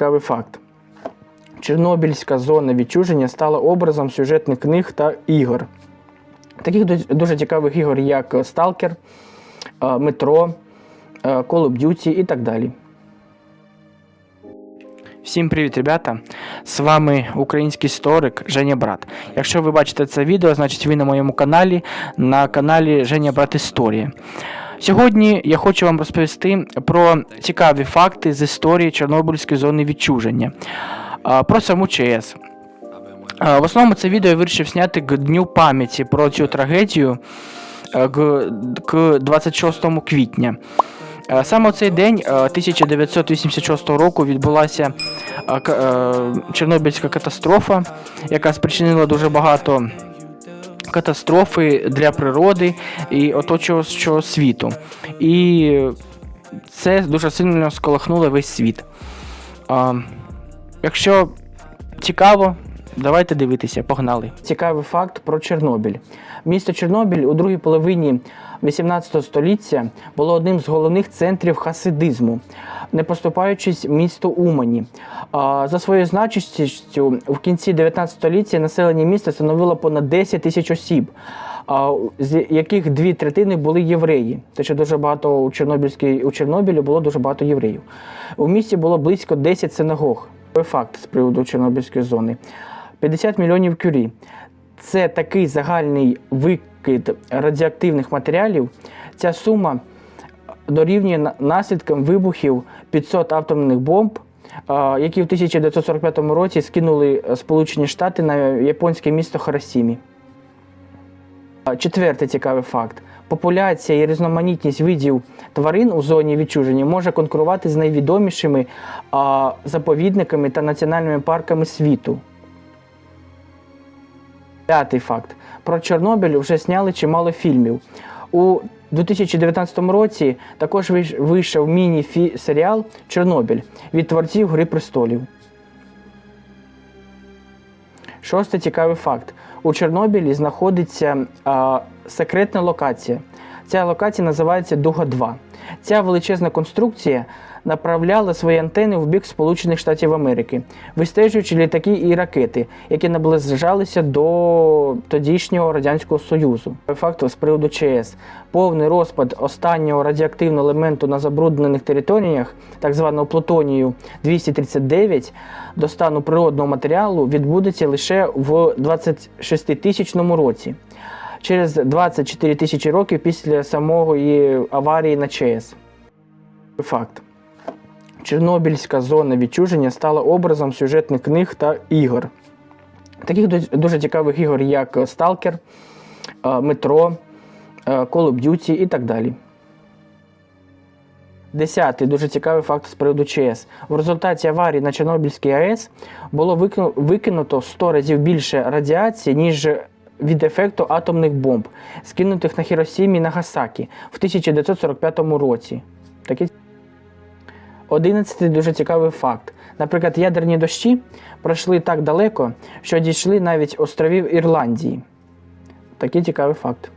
цікавий факт. Чорнобильська зона відчуження стала образом сюжетних книг та ігор. Таких дуже цікавих ігор, як Сталкер, е, Метро, е, Call of Duty і так далі. Всім привіт, ребята! З вами український історик Женя Брат. Якщо ви бачите це відео, значить ви на моєму каналі, на каналі Женя Брат Історія. Сьогодні я хочу вам розповісти про цікаві факти з історії Чорнобильської зони відчуження, про саму. А, В основному це відео я вирішив зняти к Дню пам'яті про цю трагедію к, к 26 квітня. Саме у цей день е, 1986 року відбулася Чорнобильська катастрофа, яка спричинила дуже багато катастрофи для природи і оточуючого світу. І це дуже сильно сколихнуло весь світ. А, якщо цікаво, давайте дивитися, погнали. Цікавий факт про Чорнобиль. Місто Чорнобиль у другій половині 18 століття було одним з головних центрів хасидизму, не поступаючись місту Умані. За своєю значністю в кінці 19 століття населення міста становило понад 10 тисяч осіб, з яких дві третини були євреї. Те, що дуже багато у Чорнобильській у Чорнобилі було дуже багато євреїв. У місті було близько 10 синагог. Факт з приводу Чорнобильської зони. 50 мільйонів кюрі. Це такий загальний викид радіоактивних матеріалів. Ця сума дорівнює наслідкам вибухів 500 атомних бомб, які в 1945 році скинули е, Сполучені Штати на японське місто Харасімі. Четвертий цікавий факт. Популяція і різноманітність видів тварин у зоні відчуження може конкурувати з найвідомішими заповідниками та національними парками світу. П'ятий факт. Про Чорнобиль вже зняли чимало фільмів. У 2019 році також вийшов міні-серіал Чорнобиль від творців Гри престолів. Шостий цікавий факт. У Чорнобилі знаходиться а, секретна локація. Ця локація називається Дуга 2. Ця величезна конструкція направляла свої антени в бік Сполучених Штатів Америки, вистежуючи літаки і ракети, які наближалися до тодішнього Радянського Союзу. Факт з приводу ЧАЕС. Повний розпад останнього радіоактивного елементу на забруднених територіях, так званого плутонію 239, до стану природного матеріалу відбудеться лише в 26 тисячному році. Через 24 тисячі років після самої аварії на ЧАЕС. Факт. Чорнобильська зона відчуження стала образом сюжетних книг та ігор. Таких дуже цікавих ігор, як Сталкер, е, Метро, е, Call of Duty і так далі. Десятий дуже цікавий факт з приводу ЧАЕС. В результаті аварії на Чорнобильській АЕС було викинуто 100 разів більше радіації, ніж від ефекту атомних бомб, скинутих на Хіросімі і Нагасакі в 1945 році. Такі Одинадцятий дуже цікавий факт. Наприклад, ядерні дощі пройшли так далеко, що дійшли навіть островів Ірландії. Такий цікавий факт.